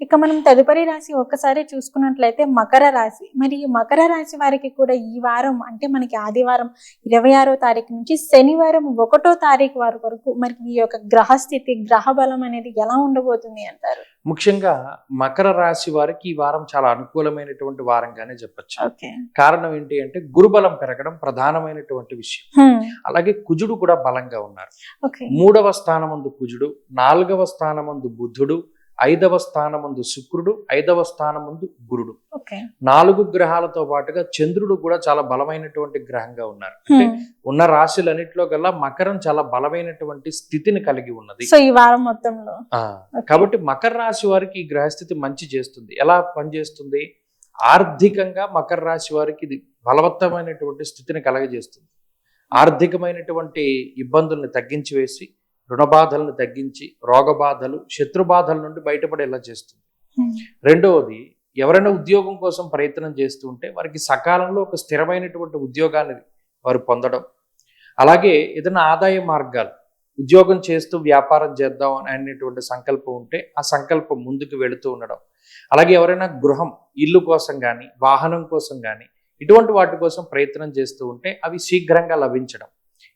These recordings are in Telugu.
ఇక మనం తదుపరి రాశి ఒక్కసారి చూసుకున్నట్లయితే మకర రాశి. మరి ఈ మకర రాశి వారికి కూడా ఈ వారం అంటే మనకి ఆదివారం ఇరవై ఆరో తారీఖు నుంచి శనివారం ఒకటో తారీఖు వారి వరకు మరి ఈ యొక్క గ్రహస్థితి గ్రహ బలం అనేది ఎలా ఉండబోతుంది అంటారు? ముఖ్యంగా మకర రాశి వారికి ఈ వారం చాలా అనుకూలమైనటువంటి వారంగానే చెప్పొచ్చు. కారణం ఏంటి అంటే గురుబలం పెరగడం ప్రధానమైనటువంటి విషయం. అలాగే కుజుడు కూడా బలంగా ఉన్నారు. మూడవ స్థానమందు కుజుడు నాలుగవ స్థానమందు బుధుడు ఐదవ స్థానమందు శుక్రుడు ఐదవ స్థానమందు గురుడు. నాలుగు గ్రహాలతో పాటుగా చంద్రుడు కూడా చాలా బలమైనటువంటి గ్రహంగా ఉన్నారు. అంటే ఉన్న రాశులన్నిటిలో గల్లా మకరం చాలా బలమైనటువంటి స్థితిని కలిగి ఉన్నది. సో ఈ వారం మొత్తంలో. కాబట్టి మకర రాశి వారికి ఈ గ్రహస్థితి మంచి చేస్తుంది. ఎలా పనిచేస్తుంది? ఆర్థికంగా మకర రాశి వారికి ఇది బలవత్తమైనటువంటి స్థితిని కలగజేస్తుంది. ఆర్థికమైనటువంటి ఇబ్బందుల్ని తగ్గించి వేసి రుణబాధలను తగ్గించి రోగబాధలు శత్రుబాధల నుండి బయటపడేలా చేస్తుంది. రెండవది ఎవరైనా ఉద్యోగం కోసం ప్రయత్నం చేస్తూ ఉంటే వారికి సకాలంలో ఒక స్థిరమైనటువంటి ఉద్యోగాన్ని వారు పొందడం. అలాగే ఏదైనా ఆదాయ మార్గాలు ఉద్యోగం చేస్తూ వ్యాపారం చేద్దాం అనేటువంటి సంకల్పం ఉంటే ఆ సంకల్పం ముందుకు వెళుతూ ఉండడం. అలాగే ఎవరైనా గృహం ఇల్లు కోసం కానీ వాహనం కోసం కానీ ఇటువంటి వాటి కోసం ప్రయత్నం చేస్తూ ఉంటే అవి శీఘ్రంగా లభించడం.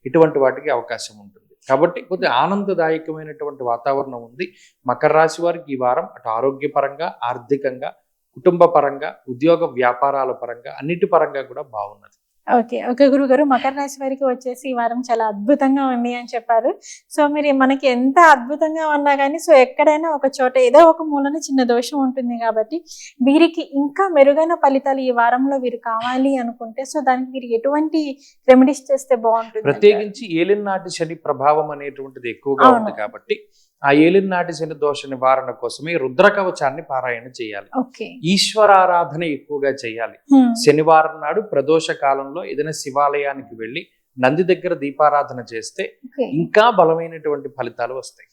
ఇటువంటి వాటికి అవకాశం ఉంటుంది. కాబట్టి కొద్దిగా ఆనందదాయకమైనటువంటి వాతావరణం ఉంది. మకర రాశి వారికి ఈ వారం అటు ఆరోగ్యపరంగా ఆర్థికంగా కుటుంబ పరంగా ఉద్యోగ వ్యాపారాల పరంగా అన్నిటి పరంగా కూడా బాగున్నది. ఓకే. ఓకే గురుగారు మకర రాశి వారికి వచ్చేసి ఈ వారం చాలా అద్భుతంగా ఉంది అని చెప్పారు. సో మీరు మనకి ఎంత అద్భుతంగా ఉన్నా కానీ సో ఎక్కడైనా ఒక చోట ఏదో ఒక మూలన చిన్న దోషం ఉంటుంది కాబట్టి వీరికి ఇంకా మెరుగైన ఫలితాలు ఈ వారంలో వీరు కావాలి అనుకుంటే సో దానికి వీరు ఎటువంటి రెమెడీస్ చేస్తే బాగుంటుంది ప్రత్యేకించి ఏలినాటి శని ప్రభావం అనేటువంటిది ఎక్కువగా. ఉంది కాబట్టి ఆ ఏలినాటి శని దోష నివారణ కోసమే రుద్ర కవచాన్ని పారాయణ చేయాలి. ఓకే. ఈశ్వరారాధన ఎక్కువగా చేయాలి. శనివారం నాడు ప్రదోష కాలంలో ఏదైనా శివాలయానికి వెళ్ళి నంది దగ్గర దీపారాధన చేస్తే ఇంకా బలమైనటువంటి ఫలితాలు వస్తాయి.